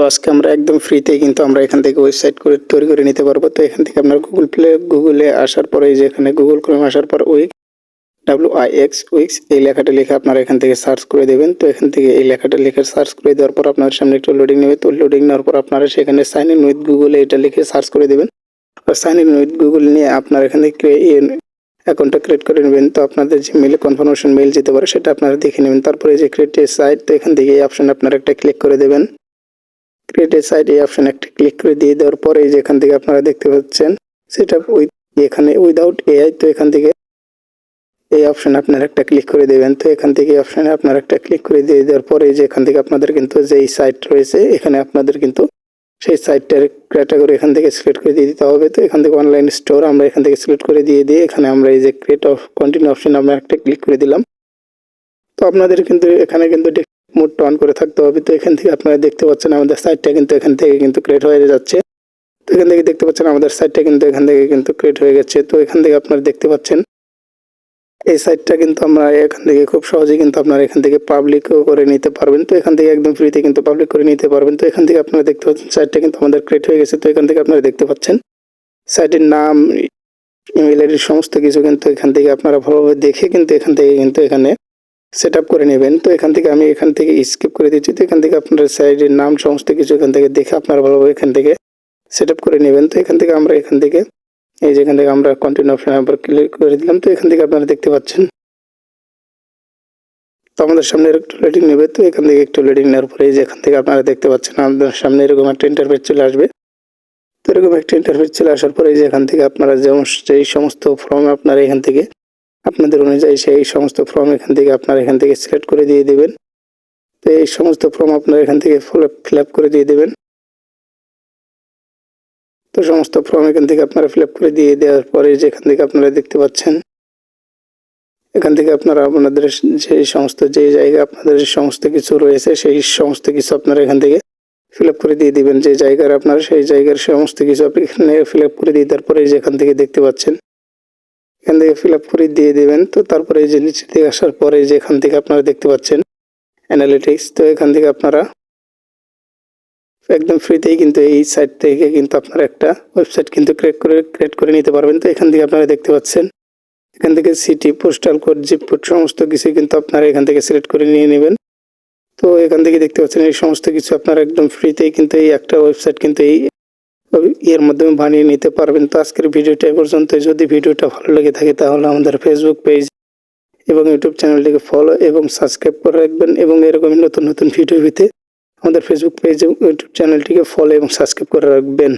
তো আজকে আমরা একদম ফ্রিতেই কিন্তু আমরা এখান থেকে ওয়েবসাইট করে তৈরি করে নিতে পারব। তো এখান থেকে আপনার গুগল প্লে গুগলে আসার পরে যে এখানে গুগল ক্রোম আসার পর Wix W I X Wix এই লেখাটা লিখে আপনারা এখান থেকে সার্চ করে দেবেন। তো এখান থেকে এই লেখাটা লিখে সার্চ করে দেওয়ার পর আপনার সামনে একটু লোডিং নেবে। তো লোডিং নেওয়ার পর আপনারা সেখানে সাইন ইন উইথ গুগলে এটা লিখে সার্চ করে দেবেন। সাইন ইন উইথ গুগল নিয়ে আপনার এখান থেকে অ্যাকাউন্টটা ক্রিয়েট করে নেবেন। তো আপনাদের যে মেলে কনফার্মেশন মেল যেতে পারে সেটা আপনারা দেখে নেবেন। তারপরে যে ক্রিয়েট সাইট তো এখান থেকে এই অপশন আপনারা একটা ক্লিক করে দেবেন। ক্রিয়েট এ এই অপশন একটা ক্লিক করে দিয়ে দেওয়ার পরে যে এখান থেকে আপনারা দেখতে পাচ্ছেন, সেটা উইথ এখানে উইদাউট এআই তো এখান থেকে এই অপশন আপনারা একটা ক্লিক করে দেবেন। তো এখান থেকে অপশনে আপনারা একটা ক্লিক করে দিয়ে দেওয়ার পরে যে এখান থেকে আপনাদের কিন্তু যেই সাইট রয়েছে, এখানে আপনাদের কিন্তু সেই সাইটটার ক্যাটাগরি এখান থেকে সিলেক্ট করে দিয়ে দিতে হবে। তো এখান থেকে অনলাইন স্টোর আমরা এখান থেকে সিলেক্ট করে দিয়ে দিয়ে এখানে আমরা এই যে ক্রিয়েট অফ কন্টিনিউ অপশন আমরা একটা ক্লিক করে দিলাম। তো আপনাদের কিন্তু এখানে কিন্তু মোডটা অন করে থাকতে হবে তো এখান থেকে আপনারা দেখতে পাচ্ছেন আমাদের সাইটটা কিন্তু এখান থেকে কিন্তু ক্রিয়েট হয়ে যাচ্ছে তো এখান থেকে দেখতে পাচ্ছেন আমাদের সাইটটা কিন্তু এখান থেকে কিন্তু ক্রিয়েট হয়ে গেছে তো এখান থেকে আপনারা দেখতে পাচ্ছেন এই সাইটটা কিন্তু আমরা এখান থেকে খুব সহজেই কিন্তু আপনারা এখান থেকে পাবলিকও করে নিতে পারবেন তো এখান থেকে একদম ফ্রিতে কিন্তু পাবলিক করে নিতে পারবেন তো এখান থেকে আপনারা দেখতে পাচ্ছেন সাইটটা কিন্তু আমাদের ক্রিয়েট হয়ে গেছে তো এখান থেকে আপনারা দেখতে পাচ্ছেন সাইটের নাম ইমেল আইডির সমস্ত কিছু কিন্তু এখান থেকে আপনারা ভালোভাবে দেখে কিন্তু এখান থেকে কিন্তু এখানে সেট আপ করে নেবেন তো এখান থেকে আমি এখান থেকে স্কিপ করে দিচ্ছি তো এখান থেকে আপনার সাইটের নাম সমস্ত কিছু এখান থেকে দেখে আপনারা ভালোভাবে এখান থেকে সেট করে নেবেন তো এখান থেকে আমরা এখান থেকে এই যেখান থেকে আমরা কন্টিনিউ অপশন আবার ক্লিক করে দিলাম তো এখান থেকে আপনারা দেখতে পাচ্ছেন তো আমাদের সামনে একটু লোডিং নেবে তো এখান থেকে একটু লোডিং নেওয়ার পরে এই যে এখান থেকে আপনারা দেখতে পাচ্ছেন আমাদের সামনে এরকম একটা ইন্টারফেস চলে আসবে তো এরকম একটা ইন্টারফেস চলে আসার পরে এই যে এখান থেকে আপনারা যেমন সেই সমস্ত ফর্ম আপনারা এখান থেকে আপনাদের অনুযায়ী সেই সমস্ত ফর্ম এখান থেকে আপনারা এখান থেকে সিলেক্ট করে দিয়ে দেবেন। তো এই সমস্ত ফর্ম আপনারা এখান থেকে ফিল করে দিয়ে দেবেন। তো সমস্ত ফর্ম এখান থেকে আপনারা ফিল করে দিয়ে দেওয়ার পরে যেখান থেকে আপনারা দেখতে পাচ্ছেন, এখান থেকে আপনারা আপনাদের যে সমস্ত যে জায়গা আপনাদের সমস্ত কিছু রয়েছে, সেই সমস্ত কিছু আপনারা এখান থেকে ফিল করে দিয়ে দিবেন। যে জায়গার আপনারা সেই জায়গার সমস্ত কিছু আপনি এখানে ফিল করে দিয়ে দেওয়ার তারপরে যেখান থেকে দেখতে পাচ্ছেন এখান থেকে ফিল আপ করে দিয়ে দেবেন। তো তারপরে এই যে নিচে থেকে আসার পরে যে এখান থেকে আপনারা দেখতে পাচ্ছেন অ্যানালিটিক্স তো এখান থেকে আপনারা একদম ফ্রিতেই কিন্তু এই সাইট থেকে কিন্তু আপনারা একটা ওয়েবসাইট কিন্তু ক্রিয়েট করে ক্রিয়েট করে নিতে পারবেন। তো এখান থেকে আপনারা দেখতে পাচ্ছেন, এখান থেকে city postal code zip code সমস্ত কিছু কিন্তু আপনারা এখান থেকে সিলেক্ট করে নিয়ে নেবেন। তো এখান থেকে দেখতে পাচ্ছেন এই সমস্ত কিছু আপনারা একদম ফ্রিতেই কিন্তু এই একটা ওয়েবসাইট কিন্তু এই এর মাধ্যমে বানিয়ে নিতে পারবেন। তো আজকের ভিডিওটা এ পর্যন্ত। যদি ভিডিওটা ভালো লেগে থাকে তাহলে আমাদের ফেসবুক পেজ এবং ইউটিউব চ্যানেলটিকে ফলো এবং সাবস্ক্রাইব করে রাখবেন এবং এরকমই নতুন নতুন ভিডিও পেতে আমাদের ফেসবুক পেজ এবং ইউটিউব চ্যানেলটিকে ফলো এবং সাবস্ক্রাইব করে রাখবেন।